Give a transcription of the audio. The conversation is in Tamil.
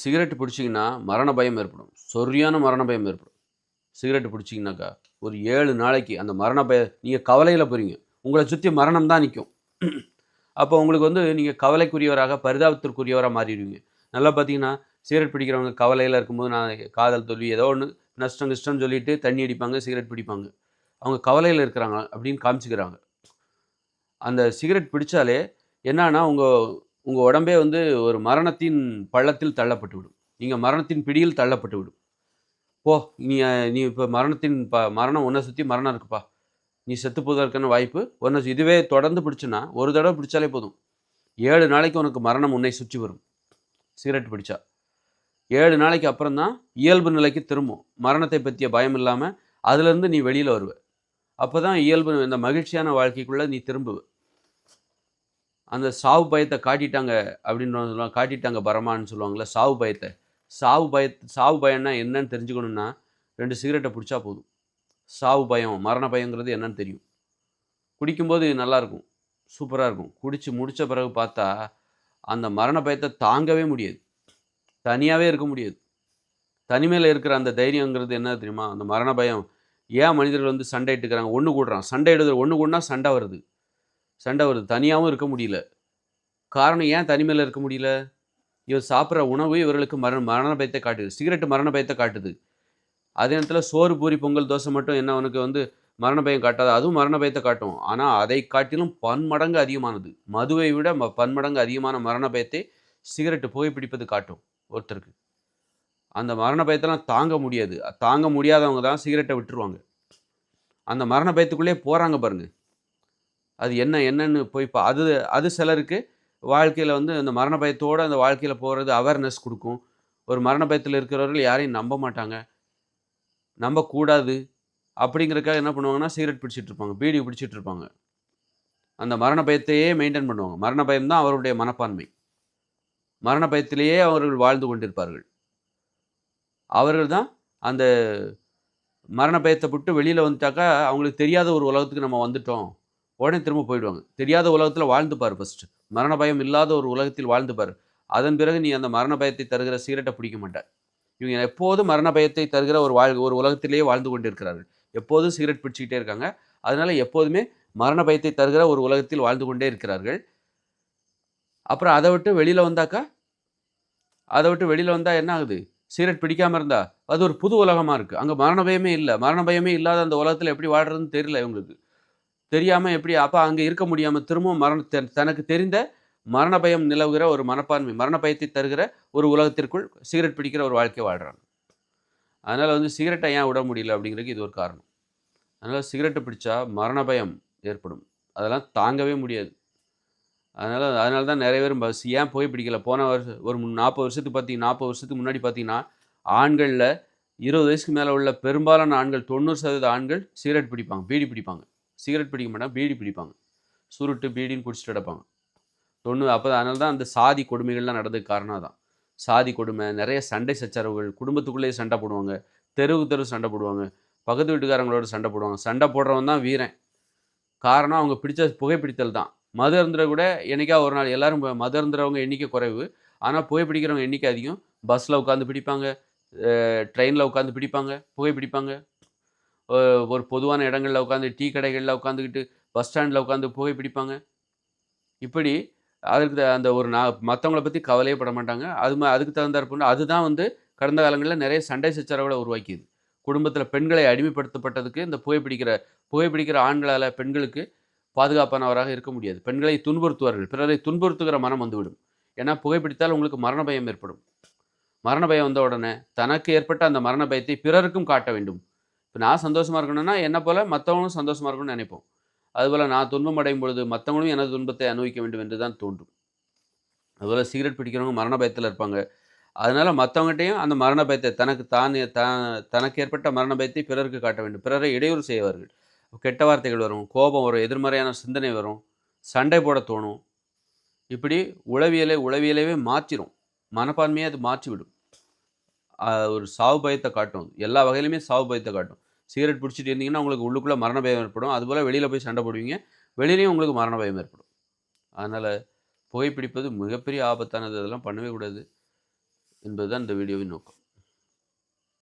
சிகரெட் பிடிச்சிங்கன்னா மரண பயம் ஏற்படும். சரியான மரண பயம் ஏற்படும். சிகரெட் பிடிச்சிங்கனாக்கா ஒரு ஏழு நாளைக்கு அந்த மரண பய நீங்கள் கவலையில் போகிறீங்க உங்களை சுற்றி மரணம் தான் நிற்கும் அப்போ உங்களுக்கு வந்து நீங்கள் கவலைக்குரியவராக பரிதாபத்திற்குரியவராக மாறிடுவீங்க. நல்லா பார்த்தீங்கன்னா சிகரெட் பிடிக்கிறவங்க கவலையில் இருக்கும்போது நான் காதல் தோல்வி ஏதோ ஒன்று நஷ்டம் கஷ்டம் சொல்லிட்டு தண்ணி அடிப்பாங்க சிகரெட் பிடிப்பாங்க. அவங்க கவலையில் இருக்கிறாங்க அப்படின்னு காமிச்சிக்கிறாங்க. அந்த சிகரெட் பிடிச்சாலே என்னன்னா உங்கள் உங்கள் உடம்பே வந்து ஒரு மரணத்தின் பள்ளத்தில் தள்ளப்பட்டு விடும். நீங்கள் மரணத்தின் பிடியில் தள்ளப்பட்டு விடும். போ நீ நீ இப்போ மரணத்தின் ப மரணம் உன்னை சுற்றி மரணம் இருக்குப்பா. நீ செத்து போவதற்கான வாய்ப்பு உன்னை இதுவே தொடர்ந்து பிடிச்சுன்னா ஒரு தடவை பிடிச்சாலே போதும். ஏழு நாளைக்கு உனக்கு மரணம் உன்னை சுற்றி வரும். சிகரெட் பிடிச்சா. ஏழு நாளைக்கு அப்புறம் தான் இயல்பு நிலைக்கு திரும்பும். மரணத்தை பற்றிய பயம் இல்லாமல் அதுலேருந்து நீ வெளியில் வருவ. அப்போ தான் இயல்பு இந்த மகிழ்ச்சியான வாழ்க்கைக்குள்ளே நீ திரும்புவ. அந்த சாவு பயத்தை காட்டிட்டாங்க அப்படின்னு சொல்லுவாங்க காட்டிட்டாங்க பரமான்னு சொல்லுவாங்கள்ல சாவு பயத்தை. சாவு பய சாவு பயம்னா என்னன்னு தெரிஞ்சுக்கணுன்னா ரெண்டு சிகரெட்டை பிடிச்சா போதும். சாவு பயம் மரண பயங்கிறது என்னன்னு தெரியும். குடிக்கும்போது நல்லாயிருக்கும் சூப்பராக இருக்கும். குடித்து முடித்த பிறகு பார்த்தா அந்த மரண பயத்தை தாங்கவே முடியாது. தனியாகவே இருக்க முடியாது. தனிமையில் இருக்கிற அந்த தைரியங்கிறது என்ன தெரியுமா? அந்த மரண பயம். ஏன் மனிதர்கள் வந்து சண்டை இட்டுக்கிறாங்க? ஒன்று கூடுறான். சண்டை இடுறது ஒன்று கூடனா சண்டை வருது. சண்டை வருது. தனியாகவும் இருக்க முடியல. காரணம் ஏன் தனிமையில் இருக்க முடியல? இவர் சாப்பிட்ற உணவு இவர்களுக்கு மரண மரண பயத்தை காட்டுது. சிகரெட்டு மரண பயத்தை காட்டுது. அதே நேரத்தில் சோறு பூரி பொங்கல் தோசை மட்டும் என்ன அவனுக்கு வந்து மரண பயம் காட்டாது. அதுவும் மரண பயத்தை காட்டும். ஆனால் அதை காட்டிலும் பன்மடங்கு அதிகமானது. மதுவை விட ம- பன்மடங்கு அதிகமான மரண பயத்தை சிகரெட்டு புகைப்பிடிப்பது காட்டும் ஒருத்தருக்கு. அந்த மரண பயத்தெல்லாம் தாங்க முடியாது. தாங்க முடியாதவங்க தான் சிகரெட்டை விட்டுருவாங்க. அந்த மரண பயத்துக்குள்ளே போகிறாங்க பாருங்கள் அது என்ன என்னன்னு போய் பா அது அது சிலருக்கு வாழ்க்கையில் வந்து அந்த மரண பயத்தோடு அந்த வாழ்க்கையில் போகிறது அவேர்னஸ் கொடுக்கும். ஒரு மரண பயத்தில் இருக்கிறவர்கள் யாரையும் நம்ப மாட்டாங்க. நம்பக்கூடாது அப்படிங்கிறக்காக என்ன பண்ணுவாங்கன்னா சிகரெட் பிடிச்சிட்டு இருப்பாங்க. பீடி பிடிச்சிட்டு இருப்பாங்க. அந்த மரண பயத்தையே மெயின்டைன் பண்ணுவாங்க. மரண பயம் தான் அவருடைய மனப்பான்மை. மரண பயத்திலேயே அவர்கள் வாழ்ந்து கொண்டிருப்பார்கள். அவர்கள் தான் அந்த மரண பயத்தை விட்டு வெளியில் வந்துட்டாக்கா அவங்களுக்கு தெரியாத ஒரு உலகத்துக்கு நம்ம வந்துட்டோம். உடனே திரும்ப போயிடுவாங்க. தெரியாத உலகத்தில் வாழ்ந்து பாரு ஃபஸ்ட்டு மரண பயம் இல்லாத ஒரு உலகத்தில் வாழ்ந்து பாரு அதன் பிறகு நீ அந்த மரண பயத்தை தருகிற சிகரெட்டை பிடிக்க மாட்டார் இவங்க எப்போதும் மரண பயத்தை தருகிற ஒரு வாழ் ஒரு உலகத்திலேயே வாழ்ந்து கொண்டிருக்கிறார்கள். எப்போதும் சிகரெட் பிடிச்சிக்கிட்டே இருக்காங்க. அதனால எப்போதுமே மரண பயத்தை தருகிற ஒரு உலகத்தில் வாழ்ந்து கொண்டே இருக்கிறார்கள். அப்புறம் அதை விட்டு வெளியில் வந்தாக்கா? அதை விட்டு வெளியில் வந்தால் என்ன ஆகுது? சிகரெட் பிடிக்காமல் இருந்தா? அது ஒரு புது உலகமாக இருக்குது அங்கே மரண பயமே இல்லை. மரண பயமே இல்லாத அந்த உலகத்தில் எப்படி வாழ்கிறதுன்னு தெரியல இவங்களுக்கு. தெரியாமல் எப்படி அப்போ அங்கே இருக்க முடியாமல் திரும்பவும் மரண தனக்கு தெரிந்த மரண பயம் நிலவுகிற ஒரு மனப்பான்மை மரண பயத்தை தருகிற ஒரு உலகத்திற்குள் சிகரெட் பிடிக்கிற ஒரு வாழ்க்கை வாழ்கிறாங்க அதனால் வந்து சிகரெட்டை ஏன் விட முடியல அப்படிங்கிறதுக்கு இது ஒரு காரணம். அதனால் சிகரெட்டை பிடிச்சா மரண பயம் ஏற்படும். அதெல்லாம் தாங்கவே முடியாது. அதனால் அதனால தான் நிறைய பேர் பஸ் ஏன் போய் பிடிக்கல? போன வருஷம் ஒரு முன் நாற்பது வருஷத்துக்கு பார்த்தீங்கன்னா நாற்பது வருஷத்துக்கு முன்னாடி பார்த்தீங்கன்னா ஆண்களில் இருபது வயசுக்கு மேலே உள்ள பெரும்பாலான ஆண்கள் தொண்ணூறு சதவீத ஆண்கள் சிகரெட் பிடிப்பாங்க பீடி பிடிப்பாங்க. சிகரெட் பிடிக்க மாட்டாங்க பீடி பிடிப்பாங்க. சுருட்டு பீடின்னு குடிச்சிட்டு கிடப்பாங்க. தொண்ணூறு அப்போ அதனால தான் அந்த சாதி கொடுமைகள்லாம் நடந்ததுக்கு காரணம் தான் சாதி கொடுமை நிறைய சண்டை சச்சரவுகள் குடும்பத்துக்குள்ளேயே சண்டை போடுவாங்க தெருவுக்கு தெரு சண்டை போடுவாங்க பக்கத்து வீட்டுக்காரங்களோட சண்டை போடுவாங்க சண்டை போடுறவன் தான் வீரன். காரணம் அவங்க பிடிச்ச புகைப்பிடித்தல் தான். மது அருந்துற கூட என்னைக்கா ஒரு நாள் எல்லாரும் மது அருந்துறவங்க எண்ணிக்கை குறைவு. ஆனால் புகைப்பிடிக்கிறவங்க எண்ணிக்கை அதிகம். பஸ்ஸில் உட்காந்து பிடிப்பாங்க ட்ரெயினில் உட்காந்து பிடிப்பாங்க புகைப்பிடிப்பாங்க. பிடிப்பாங்க ஒரு பொதுவான இடங்களில் உட்காந்து டீ கடைகளில் உட்காந்துக்கிட்டு பஸ் ஸ்டாண்டில் உட்காந்து புகைப்பிடிப்பாங்க இப்படி அதுக்கு அந்த ஒரு நான் மற்றவங்கள பற்றி கவலையே பட மாட்டாங்க. அது மா- அதுக்கு தகுந்தாற்போல் அதுதான் வந்து கடந்த காலங்களில் நிறைய சண்டை சச்சரவுகளை உருவாக்கியது. குடும்பத்தில் பெண்களை அடிமைப்படுத்தப்பட்டதுக்கு இந்த புகைப்பிடிக்கிற புகைப்பிடிக்கிற ஆண்களால் பெண்களுக்கு பாதுகாப்பானவராக இருக்க முடியாது. பெண்களை துன்புறுத்துவார்கள். பிறரை துன்புறுத்துகிற மனம் வந்துவிடும். ஏன்னா புகைப்பிடித்தால் உங்களுக்கு மரண பயம் ஏற்படும். மரண பயம் வந்த உடனே தனக்கு ஏற்பட்ட அந்த மரண பயத்தை பிறருக்கும் காட்ட வேண்டும். இப்போ நான் சந்தோஷமாக இருக்கணும்னா என்ன போல் மற்றவங்களும் சந்தோஷமாக இருக்கணும்னு நினைப்போம். அதுபோல் நான் துன்பம் அடையும் பொழுது மற்றவங்களும் எனது துன்பத்தை அனுபவிக்க வேண்டும் என்று தான் தோன்றும். அதுபோல் சிகரெட் பிடிக்கிறவங்க மரண பயத்தில் இருப்பாங்க. அதனால் மற்றவங்ககிட்டையும் அந்த மரண பயத்தை தனக்கு தான் த தனக்கு ஏற்பட்ட மரண பயத்தை பிறருக்கு காட்ட வேண்டும். பிறரை இடையூறு செய்வார்கள். கெட்ட வார்த்தைகள் வரும் கோபம் வரும் எதிர்மறையான சிந்தனை வரும் சண்டை போட தோணும். இப்படி உளவியலை உளவியலையே மாற்றிடும் மனப்பான்மையை அது மாற்றிவிடும். ஒரு சாவு பயத்தை காட்டும். எல்லா வகையிலுமே சாவு பயத்தை காட்டும். சிகரெட் பிடிச்சிட்டு இருந்தீங்கன்னா உங்களுக்கு உள்ளுக்குள்ளே மரண பயம் ஏற்படும். அதுபோல் வெளியில் போய் சண்டை போடுவீங்க. வெளியிலையும் உங்களுக்கு மரண பயம் ஏற்படும். அதனால் புகைப்பிடிப்பது மிகப்பெரிய ஆபத்தானது. அதெல்லாம் பண்ணவே கூடாது என்பதுதான் இந்த வீடியோவின் நோக்கம்.